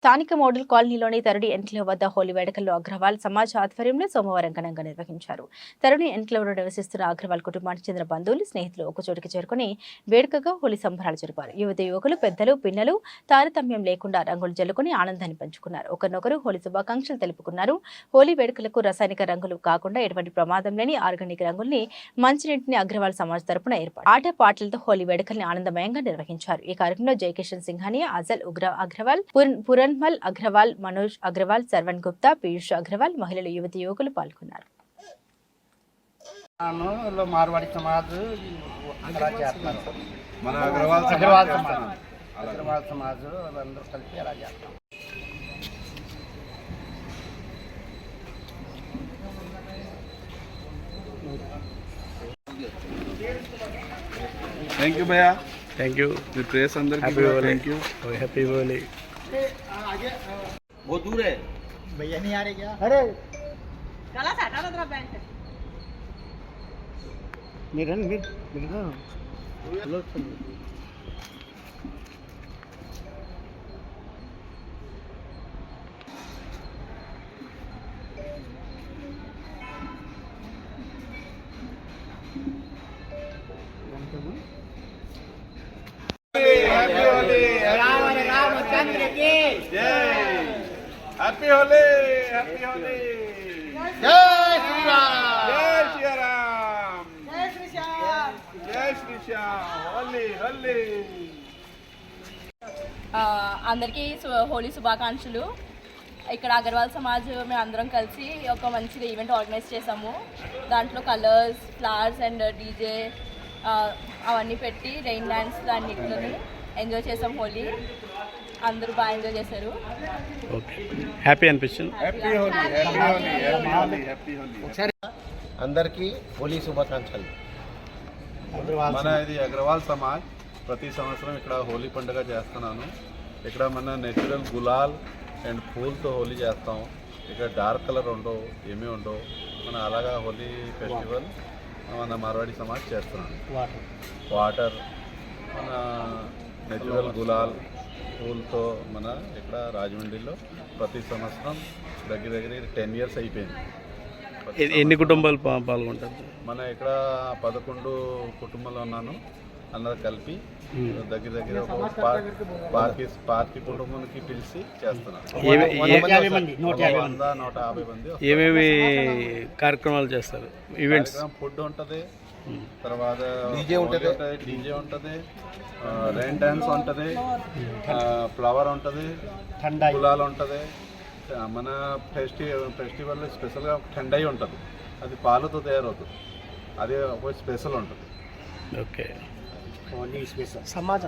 స్థానిక మోడల్ కాలనీలోని తరుణి ఎన్క్లేవ్ వద్ద హోలీ వేడుకల్లో అగ్రవాల్ సమాజ్ ఆధ్వర్యంలో సోమవారం ఘనంగా నిర్వహించారు. తరుణి ఎన్క్లేవ్లో నివసిస్తున్న అగ్రవాల్ కుటుంబానికి చెందిన బంధువులు స్నేహితులు ఒకచోటికి చేరుకుని వేడుకగా హోలీ సంబరాలు జరిపారు. యువత యువకులు పెద్దలు పిన్నలు తారతమ్యం లేకుండా రంగులు జల్లుకుని ఆనందాన్ని పంచుకున్నారు. ఒకరినొకరు హోలీ శుభాకాంక్షలు తెలుపుకున్నారు. హోలీ వేడుకలకు రసాయనిక రంగులు కాకుండా ఎటువంటి ప్రమాదం లేని ఆర్గానిక్ రంగుల్ని మంచినీటిని అగ్రవాల్ సమాజ్ తరపున ఏర్పాటు ఆట పాటలతో హోలీ వేడుకల్ని ఆనందమయంగా నిర్వహించారు. ఈ కార్యక్రమంలో జయకిషన్ సింఘానియా అజల్ ఉగ్ర అగ్రవాల్ పురన్- పురన్మల్ అగ్రవాల్ మనోజ్ అగ్రవాల్ సర్వన్ గుప్తా పీయూష్ అగ్రవాల్ మహిళలు యువతి యువకులు పాల్గొన్నారు. లో మార్వాడి సమాజ్ అలా చేస్తున్నారు. మన అగ్రవాల్ సమాజ్ అగ్రవాల్ చేస్తున్నాం. సమాజ్. అగ్రవాల్ సమాజ్ వాళ్ళందరూ కలిపి అలా చేస్తాం థ్యాంక్ యూ భయ్యా థ్యాంక్ యూ మీ ప్రేస్ అందరికి హ్యాపీ హోలీ उसके आगे बहुत दूर है। भैया नहीं आ रहे क्या? अरे। गला साटा लो तेरा पैंट। मिरन मिर Mirren hello Thank you. Happy Holi happy Holi జై శ్రీరామ్ జై శ్రీరామ్ జై శ్రీశ్యామ్ జై శ్రీశ్యామ్ హోలీ హోలీ అందరికీ హోలీ శుభాకాంక్షలు. ఇక్కడ అగర్వాల్ సమాజ్ మేము అందరం కలిసి ఒక మంచి ఈవెంట్ ఆర్గనైజ్ చేసాము. దాంట్లో కలర్స్ ఫ్లవర్స్ అండ్ డీజే అవన్నీ పెట్టి రెయిన్ డ్యాన్స్ అన్నిటిని ఎంజాయ్ చేసాం హోలీ. అందరూ బాగా ఎంజాయ్ చేశారు. ఓకే. హ్యాపీ అనిపించింది? Happy Holi. Happy Holi. Happy Holi. Happy Holi. అందరికీ హోలీ శుభాకాంక్షలు. మన ఇది అగ్రవాల్ సమాజ్. ప్రతి సంవత్సరం ఇక్కడ హోలీ పండుగ చేస్తున్నాను. ఇక్కడ మన నేచురల్ గులాల్ అండ్ పూలతో హోలీ చేస్తాం. ఇక్కడ డార్క్ కలర్ ఉండవు ఏమీ ఉండవు. మన అలాగా హోలీ ఫెస్టివల్ మన మార్వాడి సమాజ్ చేస్తున్నాను. వాటర్. మన నేచురల్ గులాల్ పూలతో మన ఇక్కడ రాజమండ్రిలో ప్రతి సంవత్సరం దగ్గర దగ్గర టెన్ ఇయర్స్ అయిపోయింది. ఎన్ని కుటుంబాలు పా- పాల్గొంటారు? మన ఇక్కడ పదకొండు కుటుంబంలో ఉన్నాను. అందరు కలిపి దగ్గర దగ్గర పార్కి పార్కి కుటుంబానికి పిలిచి చేస్తున్నాను నూట యాభై మంది. ఏమేమి కార్యక్రమాలు చేస్తారు? ఈవెంట్స్ ఫుడ్ ఉంటుంది తర్వాత DJ ఉంటది. డీజే ఉంటుంది రెయిన్ డ్యాన్స్ ఉంటుంది ఫ్లవర్ ఉంటుంది గులాల్ ఉంటుంది. మన ఫెస్టి ఫెస్టివల్ స్పెషల్గా ఠండాయి ఉంటుంది. అది పాలతో తయారవుతుంది. అది ఒక స్పెషల్ ఉంటుంది. ఓకే సమాజ్